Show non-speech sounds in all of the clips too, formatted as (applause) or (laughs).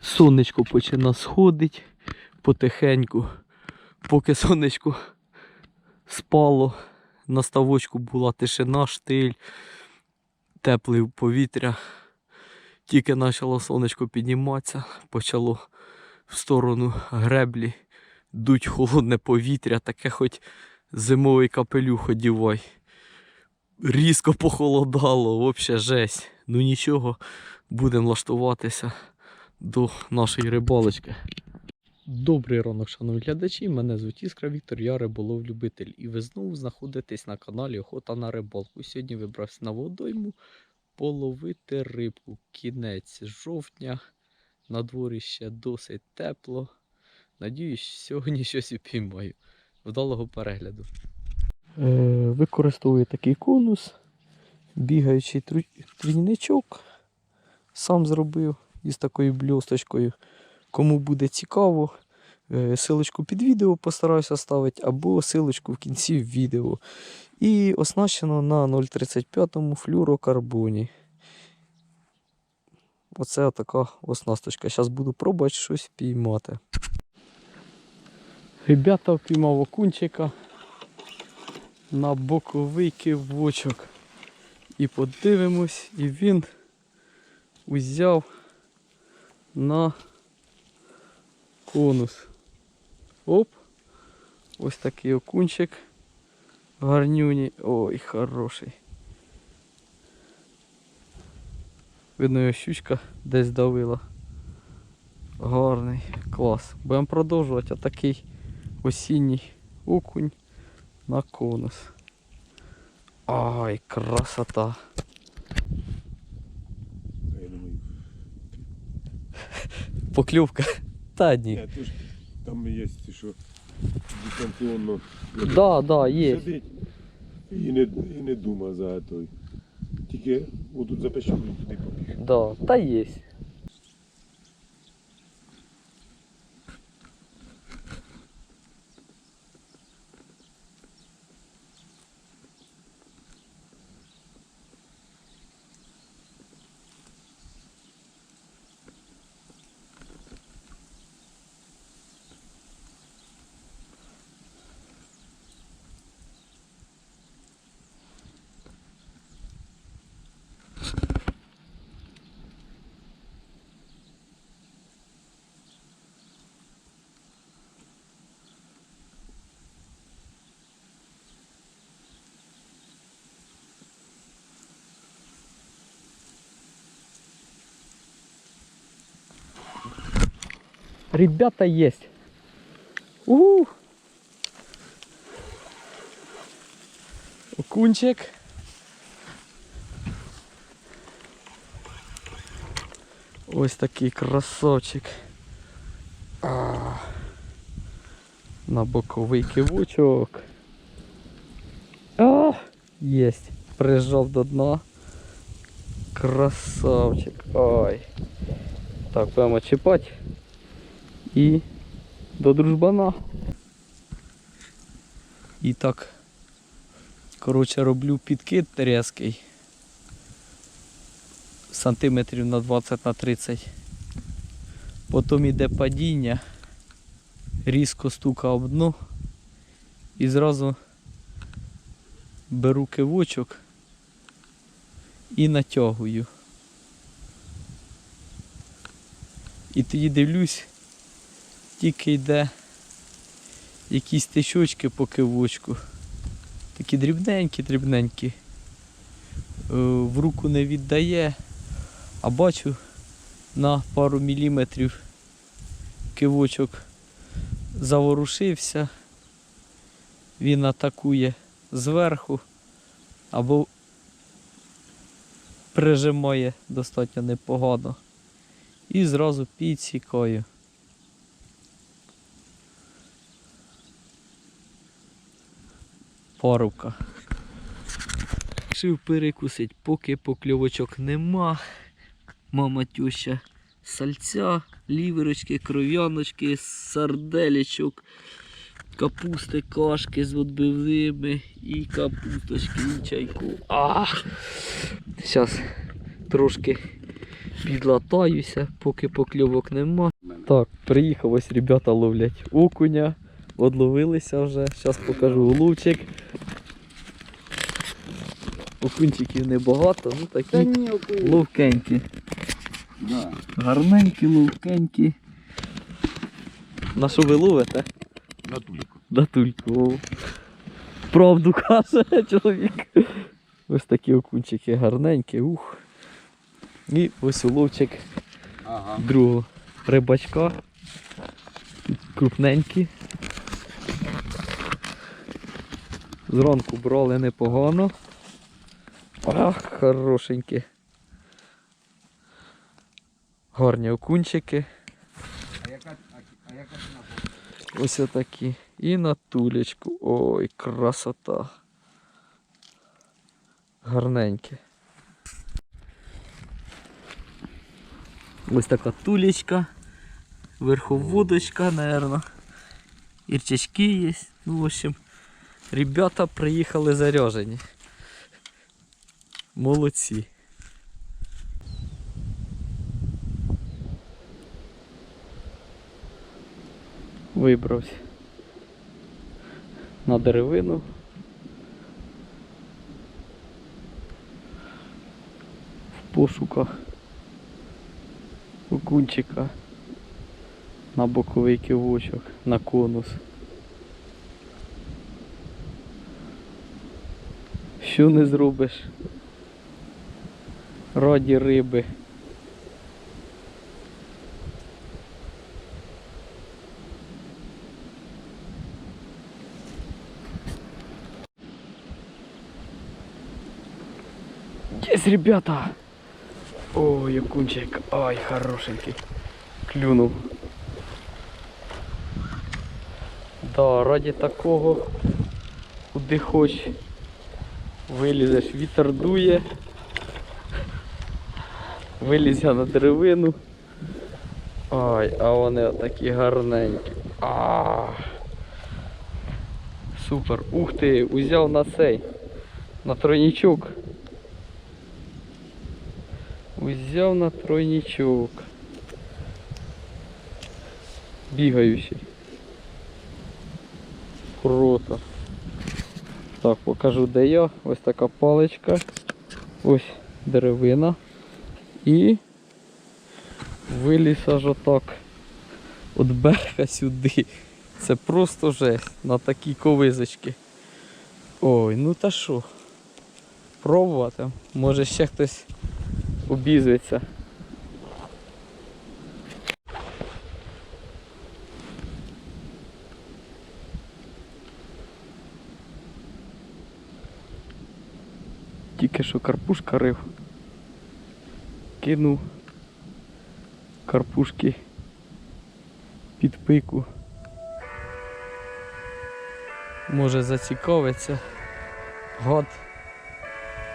Сонечко почина сходить потихеньку. Поки сонечко спало, на ставочку була тишина, штиль, тепле повітря. Тільки почало сонечко підніматися, почало в сторону греблі дуть холодне повітря, таке хоч зимовий капелюх одівай. Різко похолодало, взагалі жесть. Ну нічого, будемо влаштуватися до нашої рибалочки. Добрий ранок, шановні глядачі. Мене звуть Іскра Віктор, я риболов-любитель. І ви знову знаходитесь на каналі Охота на рибалку. Сьогодні вибрався на водойму половити рибку. Кінець жовтня. На дворі ще досить тепло. Надіюсь, сьогодні щось упіймаю. Вдалого перегляду. Е, використовую такий конус, бігаючий тру- трійничок. Сам зробив із такою бльосточкою. Кому буде цікаво, е, силочку під відео постараюся ставити, або силочку в кінці відео. І оснащено на 0,35 флюрокарбоні. Оце така оснасточка. Зараз буду пробувати щось піймати. Ребята впіймав окунчика на боковий кивочок. І подивимось, і він узяв на конус. Оп! Ось такий окунчик. Гарнюні. Ой, хороший. Видно, його щучка десь давила. Гарний, клас. Будемо продовжувати отакий осінній окунь на конус. Ай, красота. Я думаю, Покльовка. Та ні. ні, то ж там є, що дистанційно Да, да, є. сидить і не, і не думає за той. Тільки отут за пещерою туди побіг. Да, та є. Ребята есть. У. Окунчик. Ось такий красавчик. А. На боковий кивочок. А, єсть. Прижав до дна. Красавчик. Ай. Так, будемо чіпати. І до дружбана. І так. Коротше, роблю підкид різкий. Сантиметрів на 20 на 30. Потім іде падіння. Різко стука об дно. І зразу беру кивочок і натягую. І тоді дивлюсь, тільки йде якісь тичочки по кивочку. Такі дрібненькі, дрібненькі. Е, В руку не віддає, а бачу на пару міліметрів кивочок заворушився. Він атакує зверху або прижимає достатньо непогано. І зразу підсікаю. Парубка. Рішив перекусить, поки покльовочок нема. Мама тюща сальця, ліверочки, кров'яночки, сарделічок, капусти, кашки з відбивними і капусточки, і чайку. А! Зараз трошки Підлатаюся, поки покльовок нема. Так, приїхав ось ребята ловлять окуня. Одловилися вже. Зараз покажу уловчик. Окунчиків небагато, ну такі ні, ловкенькі. Да. Гарненькі, ловкенькі. На що ви ловите? На тульку. Датульку. о. Правду каже чоловік. Ось такі окунчики гарненькі. Ух. І ось уловчик Ага. другого рибачка. Крупненькі. Зранку брали непогано. Ах, хорошенькі. Гарні окунчики. А яка, а? Ось отакі. І на тулечку. Ой, красота. Гарненьке. Ось така тулечка. Верховодочка, наверное. Ірчачки є. Ну, в общем, ребята приїхали заряжені. Молодці. Вибрався на деревину. В пошуках окунчика на боковий кивочок, на конус. Що не зробиш? Раді риби. Есть, ребята! Ой, окунчик, ай, хорошенький. Клюнув. Да, раді такого, куди хоч вилізеш, вітер дує. Виліз я на деревину. Ай, а вони отакі гарненькі. А. Супер. Ух ти, узяв на цей. На тройничок. Узяв на тройничок. Бігаючий. Круто. Так, покажу де я. Ось така паличка. Ось деревина. І виліз аж отак. От берега сюди. Це просто жесть на такі ковизочки. Ой, ну та що? Пробувати. Може ще хтось обізветься. Тільки що карпушка рив. Кинув карпушки під пику. Може зацікавиться. Год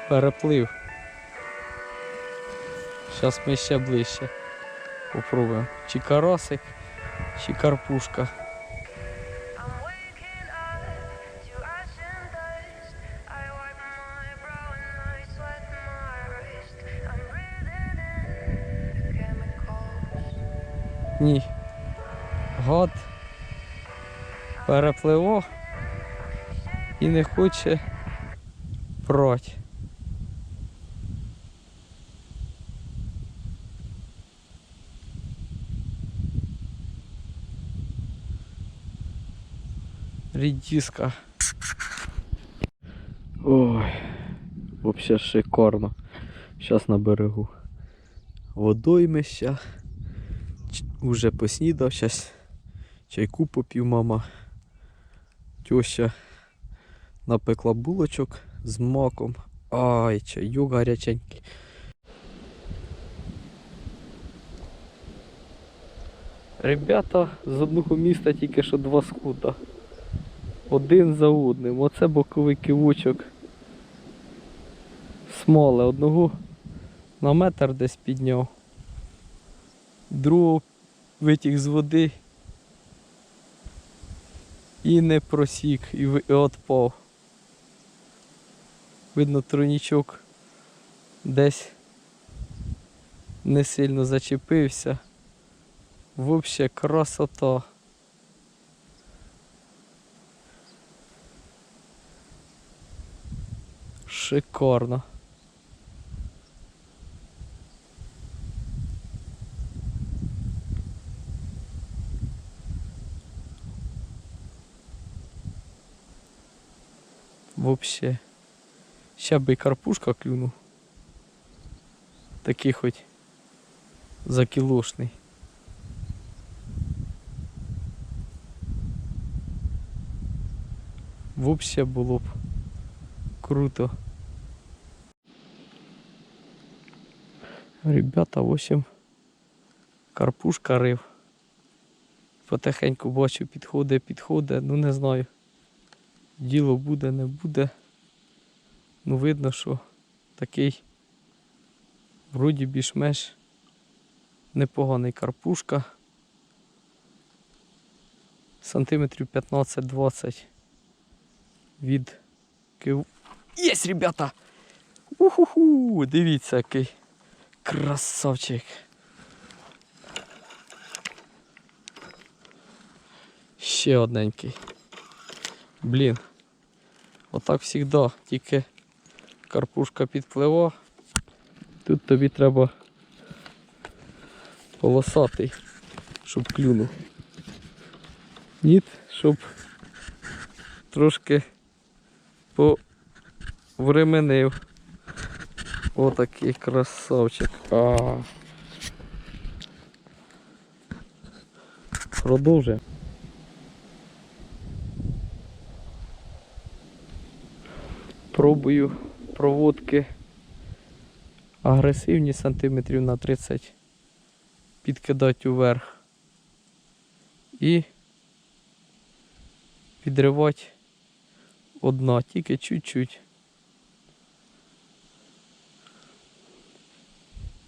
переплив. Зараз ми ще ближче попробуємо. Чи карасик, чи карпушка. Перепливо і не хоче брати. Рідіска. Ой, взагалі шикарно. Зараз на берегу. Водоймища. Уже поснідав, зараз чайку попів мама. Тьоща напекла булочок з маком. Ай, чайок гаряченький. Ребята з одного міста тільки що два скута. Один за одним. Оце боковий кивочок. Смоли. Одного на метр десь підняв. Другого витяг з води і не просік, і, отпав. Видно, тройнічок десь не сильно зачепився. Вообще красота. Шикарно. Вообще. Ща би й карпушка клюнув. Такий хоч закілошний. Вообще було б круто. Ребята, в общем, карпушка рив. Потихеньку бачу, підходить, підходить, ну не знаю. Діло буде, не буде. Ну видно, що такий вроді більш-менш непоганий карпушка. Сантиметрів 15-20 від кив. Єсть, ребята! Уху-ху! Дивіться, який красавчик. Ще одненький. Блін. Отак завжди, тільки карпушка підплива. Тут тобі треба полосатий, щоб клюнув. Ніт, щоб трошки повременив. Отакий красавчик. А. Продовжуємо. Пробую проводки агресивні сантиметрів на 30 підкидати вверх і підривати одна, тільки чуть-чуть.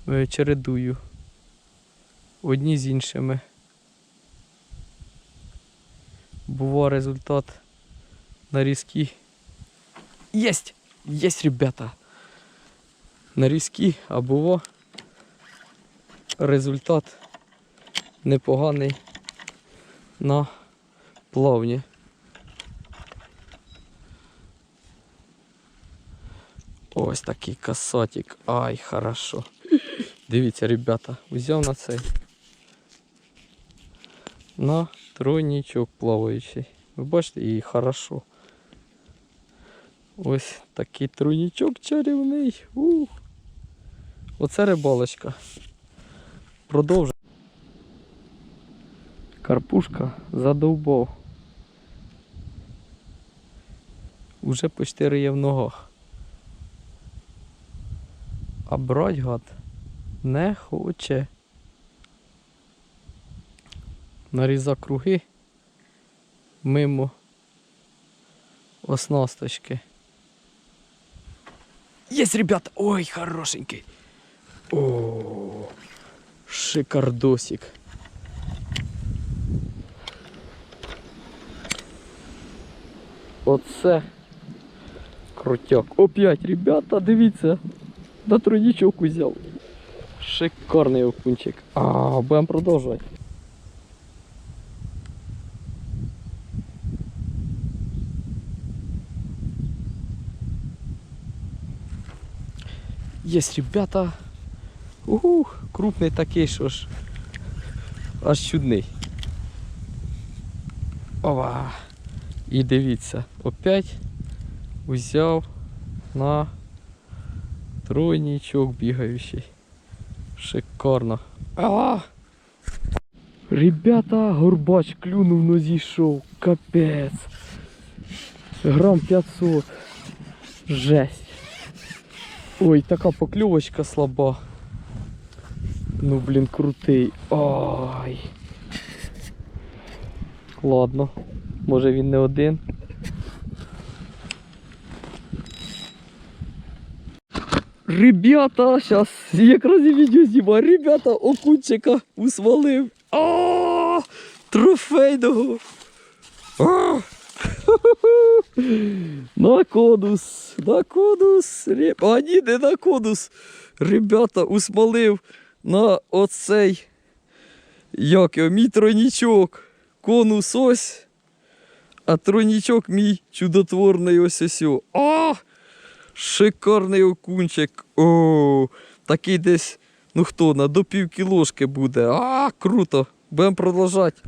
Е, Чередую одні з іншими. Бува результат на різкі. Єсть! Єсть, ребята! На різкі, а бува результат непоганий на плавні. Ось такий касатик. Ай, хорошо. Дивіться, ребята, взяв на цей. На тройничок плаваючий. Ви бачите, і хорошо. Ось такий тройничок чарівний. Ух. Оце рибалочка. Продовжуємо. Карпушка задовбав. Уже почти риє в ногах. А брать гад не хоче. Наріза круги мимо оснасточки. Есть, ребята! Ой, хорошенький! О, шикардосик. Оце крутяк. Опять, ребята, дивіться, на тройничок узяв. Шикарний окунчик. А, будемо продовжувати. Есть, ребята. Угу, крупний такий, що ж. Аж чудний. Ова. І дивіться, опять взяв на тройничок бігаючий. Шикарно. А! Ребята, горбач клюнув, но зійшов. Капець. Грам 500. Жесть. Ой, така покльовочка слаба. Ну, блін, крутий. Ой. Ладно. Може він не один. Ребята, зараз якраз і відео знімаю. Ребята, окунчика усвалив. А, трофейного. А! (laughs) На конус, на конус. Реб- А ні, не на конус. Ребята, усмалив на оцей як його, мій тройнічок. Конус ось. А тройнічок мій чудотворний ось ось. о. Шикарний окунчик. О, такий десь, ну хто, на до пів кілошки буде. А, круто. Будемо продовжати.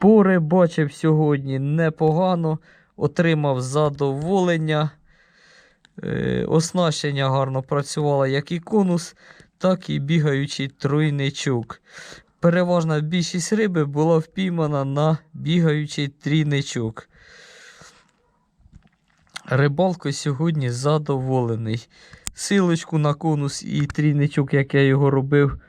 Порибачив сьогодні непогано, отримав задоволення. Е, оснащення гарно працювало як і конус, так і бігаючий тройничок. Переважна більшість риби була впіймана на бігаючий трійничок. Рибалкою сьогодні задоволений. Силочку на конус і трійничок, як я його робив,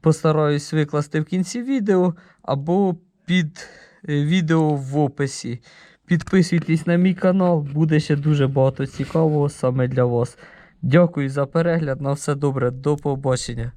постараюсь викласти в кінці відео або під е, відео в описі. Підписуйтесь на мій канал, буде ще дуже багато цікавого саме для вас. Дякую за перегляд. На все добре, до побачення.